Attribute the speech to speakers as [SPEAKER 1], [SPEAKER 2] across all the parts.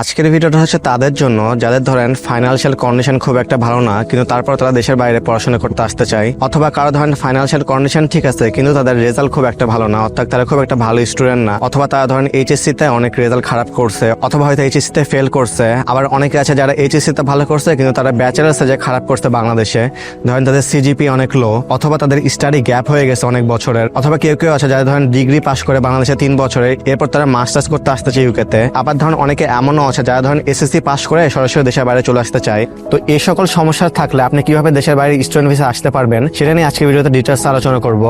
[SPEAKER 1] আজকের ভিডিওটা হচ্ছে তাদের জন্য, যাদের ধরেন ফাইন্যান্সিয়াল কন্ডিশন খুব একটা ভালো না, কিন্তু তারপর তারা দেশের বাইরে পড়াশোনা করতে আসতে চায়, অথবা কারও ধরেন ফাইন্যান্সিয়াল কন্ডিশন ঠিক আছে, কিন্তু তাদের রেজাল্ট খুব একটা ভালো না, অর্থাৎ তারা খুব একটা ভালো স্টুডেন্ট না, অথবা তারা ধরেন এইচএসসি তে অনেক রেজাল্ট খারাপ করছে, অথবা হয়তো এইচএসসি তে ফেল করছে, আবার অনেকে আছে যারা এইচএসসি তে ভালো করছে, কিন্তু তারা ব্যাচেলার্সে যে খারাপ করছে বাংলাদেশে, ধরেন তাদের সিজিপি অনেক লো অথবা তাদের স্টাডি গ্যাপ হয়ে গেছে অনেক বছরের, অথবা কেউ কেউ আছে যারা ধরেন ডিগ্রি পাস করে বাংলাদেশে তিন বছরে, এরপর তারা মাস্টার্স করতে আসতে আসতেছে ইউকেতে আবার ধরেন অনেকে এমনও আছে, যারা ধরেন এসএসসি পাস করে সরাসরি দেশের বাইরে চলে আসতে চায়, তো এই সকল সমস্যা থাকলে আপনি কীভাবে দেশের বাইরে স্টুডেন্ট ভিসা আসতে পারবেন, সেটা নিয়ে আজকে ভিডিওতে ডিটেলস আলোচনা করব।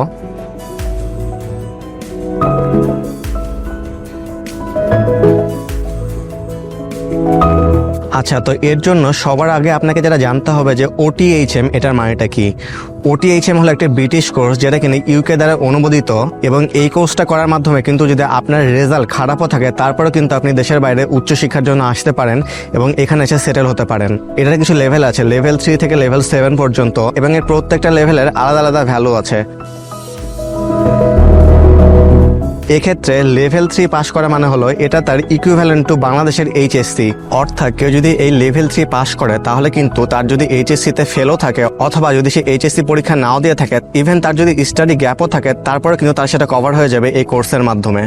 [SPEAKER 1] আচ্ছা তো এর জন্য সবার আগে আপনাকে যেটা জানতে হবে যে ওটিএইচএম এটার মানেটা কি? ওটিএইচএম হলো একটি ব্রিটিশ কোর্স যেটা কিনা ইউকে দ্বারা অনুমোদিত এবং এই কোর্সটা করার মাধ্যমে কিন্তু যদি আপনার রেজাল্ট খারাপও থাকে, তারপরেও কিন্তু আপনি দেশের বাইরে উচ্চশিক্ষার জন্য আসতে পারেন এবং এখানে এসে সেটেল হতে পারেন। এটার কিছু লেভেল আছে লেভেল থ্রি থেকে লেভেল সেভেন পর্যন্ত এবং এর প্রত্যেকটা লেভেলের আলাদা আলাদা ভ্যালু আছে। এক্ষেত্রে লেভেল থ্রি পাস করা মানে হলো এটা তার ইকুইভ্যালেন্ট টু বাংলাদেশের এইচএসসি অর্থাৎ কেউ যদি এই লেভেল থ্রি পাস করে, তাহলে কিন্তু তার যদি এইচএসসিতে ফেলও থাকে, অথবা যদি সে এইচএসসি পরীক্ষা নাও দিয়ে থাকে ইভেন তার যদি স্টাডি গ্যাপও থাকে, তারপরে কিন্তু তার সেটা কভার হয়ে যাবে এই কোর্সের মাধ্যমে।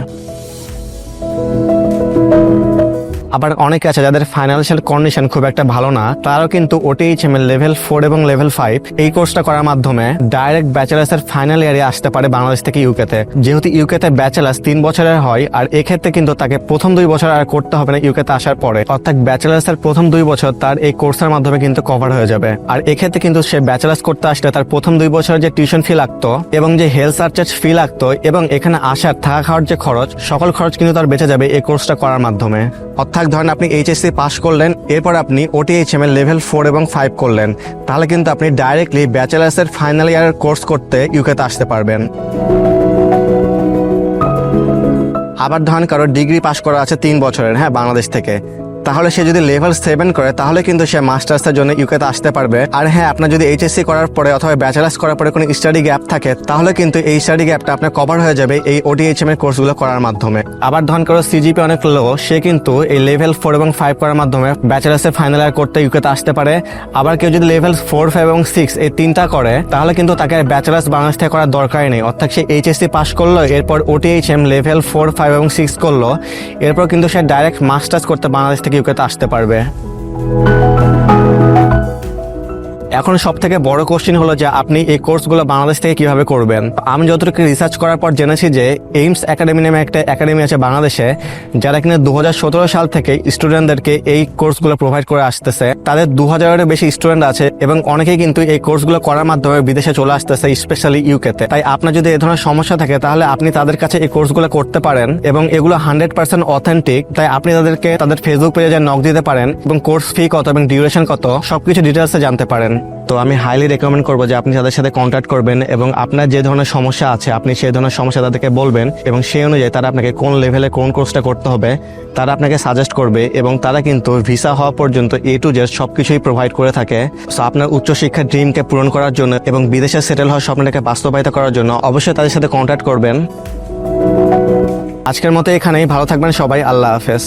[SPEAKER 1] আবার অনেকে আছে যাদের ফাইন্যান্সিয়াল কন্ডিশন খুব একটা ভালো না, তারাও কিন্তু ওটিএইচএম এর লেভেল ফোর এবং লেভেল ফাইভ এই কোর্সটা করার মাধ্যমে ডাইরেক্ট ব্যাচেলার্স এর ফাইনাল ইয়ারে আসতে পারে বাংলাদেশ থেকে ইউকেতে যেহেতু ইউকেতে ব্যাচেলার্স তিন বছরের হয়, আর এক্ষেত্রে কিন্তু তাকে প্রথম দুই বছর আর করতে হবে না ইউকেতে আসার পরে। অর্থাৎ ব্যাচেলার্স এর প্রথম দুই বছর তার এই কোর্সের মাধ্যমে কিন্তু কভার হয়ে যাবে। আর এক্ষেত্রে কিন্তু সে ব্যাচেলার্স করতে আসলে তার প্রথম দুই বছর যে টিউশন ফি লাগতো এবং যে হেলথ সার্চার্জ ফি লাগতো এবং এখানে আসার থাকা খাওয়ার যে খরচ, সকল খরচ কিন্তু তার বেঁচে যাবে এই কোর্সটা করার মাধ্যমে। অর্থাৎ ধরেন আপনি এইচএসসি পাস করলেন, এরপর আপনি ওটিএইচএম এর লেভেল ফোর এবং ফাইভ করলেন, তাহলে কিন্তু আপনি ডাইরেক্টলি ব্যাচেলার্স এর ফাইনাল ইয়ারের কোর্স করতে ইউকেতে আসতে পারবেন। আবার ধরেন কারও ডিগ্রি পাস করা আছে তিন বছরের হ্যাঁ বাংলাদেশ থেকে। তাহলে সে যদি লেভেল সেভেন করে, তাহলে কিন্তু সে মাস্টার্সের জন্য ইউকেতে আসতে পারবে। আর হ্যাঁ আপনার যদি এইচএসসি করার পরে অথবা ব্যাচেলার্স করার পরে কোনো স্টাডি গ্যাপ থাকে, তাহলে কিন্তু এই স্টাডি গ্যাপটা আপনার কভার হয়ে যাবে এই ওটিএইচএম এর কোর্সগুলো করার মাধ্যমে। আবার ধন করো সিজিপি অনেক লো সে কিন্তু এই লেভেল ফোর এবং ফাইভ করার মাধ্যমে ব্যাচেলার্সের ফাইনাল ইয়ার করতে ইউকেতে আসতে পারে। আবার কেউ যদি লেভেল ফোর ফাইভ এবং সিক্স এই তিনটা করে, তাহলে কিন্তু তাকে ব্যাচেলার্স বাংলাদেশ থেকে করার দরকারই নেই। অর্থাৎ সে এইচএসসি পাস করল, এরপর ওটিএইচএম লেভেল ফোর ফাইভ এবং সিক্স করল, এরপর কিন্তু সে ডাইরেক্ট মাস্টার্স করতে বাংলাদেশ থেকে ইউকেতে আসতে পারবে। এখন সব থেকে বড় কোশ্চেন হলো যে আপনি এই কোর্সগুলো বাংলাদেশ থেকে কীভাবে করবেন? আমি যতটুকু রিসার্চ করার পর জেনেছি যে এইমস একাডেমি নামে একটা একাডেমি আছে বাংলাদেশে, যারা কিনা দু হাজার সতেরো সাল থেকে স্টুডেন্টদেরকে এই কোর্সগুলো প্রোভাইড করে আসতেছে। তাদের দু হাজারেরও বেশি স্টুডেন্ট আছে এবং অনেকেই কিন্তু এই কোর্সগুলো করার মাধ্যমে বিদেশে চলে আসতেছে স্পেশালি ইউকেতে তাই আপনার যদি এ ধরনের সমস্যা থাকে, তাহলে আপনি তাদের কাছে এই কোর্সগুলো করতে পারেন এবং এগুলো হান্ড্রেড পার্সেন্ট অথেন্টিক তাই আপনি তাদেরকে, তাদের ফেসবুক পেজে নক দিতে পারেন এবং কোর্স ফি কত এবং ডিউরেশন কত, সবকিছু ডিটেলসে জানতে পারেন। তো আমি হাইলি রেকমেন্ড করব যে আপনি তাদের সাথে কন্ট্যাক্ট করবেন এবং আপনার যে ধরনের সমস্যা আছে, আপনি সেই ধরনের সমস্যা তাদেরকে বলবেন এবং সেই অনুযায়ী তারা আপনাকে কোন লেভেলে কোন কোর্সটা করতে হবে, তারা আপনাকে সাজেস্ট করবে এবং তারা কিন্তু ভিসা হওয়া পর্যন্ত এ টু জেড সব কিছুই প্রোভাইড করে থাকে। সো আপনার উচ্চশিক্ষার ড্রিমকে পূরণ করার জন্য এবং বিদেশে সেটেল হওয়ার স্বপ্নটাকে বাস্তবায়িত করার জন্য অবশ্যই তাদের সাথে কন্ট্যাক্ট করবেন। আজকের মতো এখানেই, ভালো থাকবেন সবাই, আল্লাহ হাফেজ।